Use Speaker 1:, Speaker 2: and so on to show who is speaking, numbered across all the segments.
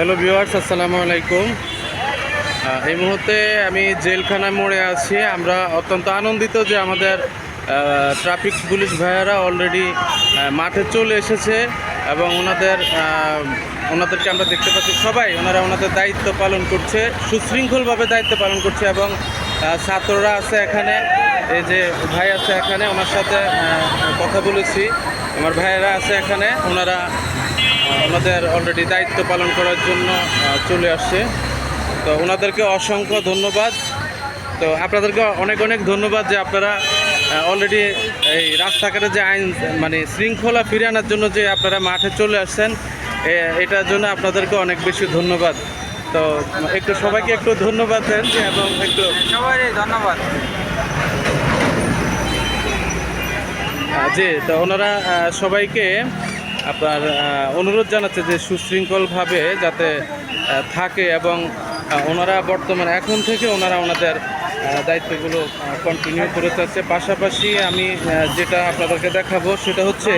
Speaker 1: Hello viewers, আসসালামু আলাইকুম। এই মুহূর্তে আমি জেলখানা মোড়ে আছি। আমরা অত্যন্ত আনন্দিত যে আমাদের ট্রাফিক পুলিশ ভাইয়েরা অলরেডি মাঠে চলে এসেছে এবং ওনাদের ওনাদেরকে আমরা দেখতে পাচ্ছি। সবাই ওনারা ওনাদের দায়িত্ব পালন করছে, সুশৃঙ্খলভাবে দায়িত্ব পালন করছে এবং ছাত্ররা আছে এখানে, এই যে ভাই আছে এখানে, ওনার সাথে কথা বলেছি। আমার ভাইয়েরা আছে এখানে, ওনারা ওনাদের অলরেডি দায়িত্ব পালন করার জন্য চলে আসছে। তো ওনাদেরকে অসংখ্য ধন্যবাদ। তো আপনাদেরকে অনেক অনেক ধন্যবাদ যে আপনারা অলরেডি এই রাস্তাঘাটে যে আইন মানে শৃঙ্খলা ফিরে আনার জন্য যে আপনারা মাঠে চলে আসছেন এটার জন্য আপনাদেরকে অনেক বেশি ধন্যবাদ। তো একটু সবাইকে একটু ধন্যবাদ দেন এবং একটু
Speaker 2: সবাই ধন্যবাদ।
Speaker 1: জি তো ওনারা সবাইকে আপনার অনুরোধ জানাচ্ছে যে সুশৃঙ্খলভাবে যাতে থাকে এবং ওনারা বর্তমানে এখন থেকে ওনারা ওনাদের দায়িত্বগুলো কন্টিনিউ করে যাচ্ছে পাশাপাশি আমি যেটা আপনাদেরকে দেখাবো সেটা হচ্ছে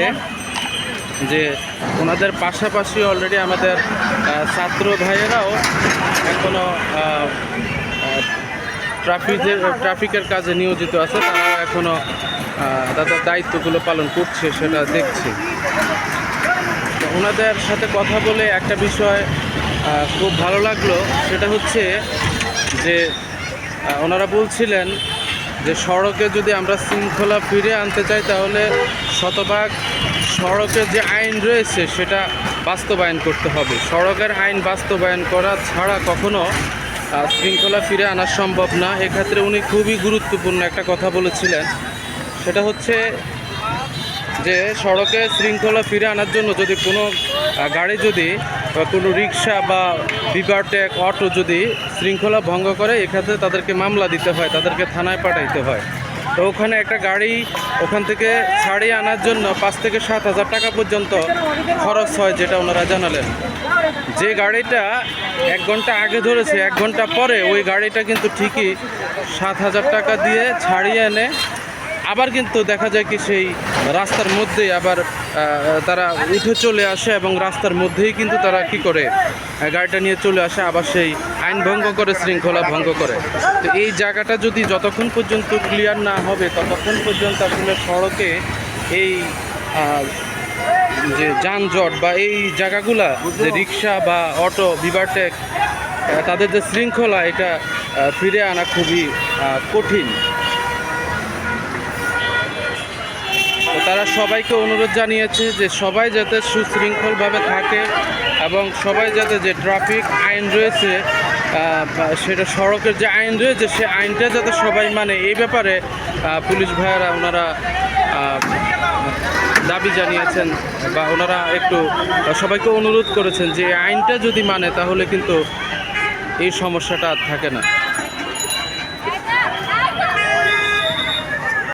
Speaker 1: যে ওনাদের পাশাপাশি অলরেডি আমাদের ছাত্র ভাইয়েরাও এখনও ট্রাফিকের ট্রাফিকের কাজে নিয়োজিত আছে। তারাও এখনও তাদের দায়িত্বগুলো পালন করছে, সেটা দেখছি। ওনাদের সাথে কথা বলে একটা বিষয় খুব ভালো লাগল। সেটা হচ্ছে যে ওনারা বলছিলেন যে, সড়কে যদি আমরা শৃঙ্খলা ফিরে আনতে চাই, তাহলে শতভাগ সড়কের যে আইন রয়েছে, সেটা বাস্তবায়ন করতে হবে। সড়কের আইন বাস্তবায়ন করা ছাড়া কখনো শৃঙ্খলা ফিরে আনা সম্ভব না। এক্ষেত্রে উনি খুবই গুরুত্বপূর্ণ একটা কথা বলেছিলেন। সেটা হচ্ছে যে সড়কে শৃঙ্খলা ফিরে আনার জন্য যদি কোনো গাড়ি যদি কোনো রিক্সা বা বিভারটেক অটো যদি শৃঙ্খলা ভঙ্গ করে, এক্ষেত্রে তাদেরকে মামলা দিতে হয়, তাদেরকে থানায় পাঠাইতে হয়। তো ওখানে একটা গাড়ি ওখান থেকে ছাড়িয়ে আনার জন্য পাঁচ থেকে সাত হাজার টাকা পর্যন্ত খরচ হয়, যেটা ওনারা জানালেন। যে গাড়িটা এক ঘণ্টা আগে ধরেছে, এক ঘণ্টা পরে ওই গাড়িটা কিন্তু ঠিকই সাত হাজার টাকা দিয়ে ছাড়িয়ে এনে আবার কিন্তু দেখা যায় কি সেই রাস্তার মধ্যেই আবার তারা উঠে চলে আসে এবং রাস্তার মধ্যেই কিন্তু তারা কি করে, গাড়িটা নিয়ে চলে আসে, আবার সেই আইন ভঙ্গ করে, শৃঙ্খলা ভঙ্গ করে। তো এই জায়গাটা যদি যতক্ষণ পর্যন্ত ক্লিয়ার না হবে, ততক্ষণ পর্যন্ত আসলে সড়কে এই যে যানজট বা এই জায়গাগুলা, যে রিক্সা বা অটো বিভারটেক তাদের যে শৃঙ্খলা, এটা ফিরে আনা খুবই কঠিন। তারা সবাইকে অনুরোধ জানিয়েছে যে সবাই যাতে সুশৃঙ্খলভাবে থাকে এবং সবাই যাতে যে ট্রাফিক আইন রয়েছে সেটা সড়কের যে আইন রয়েছে, সে আইনটা যাতে সবাই মানে। এই ব্যাপারে পুলিশ ভাইয়েরা ওনারা দাবি জানিয়েছেন বা ওনারা একটু সবাইকে অনুরোধ করেছেন যে আইনটা যদি মানে তাহলে কিন্তু এই সমস্যাটা আর থাকে না।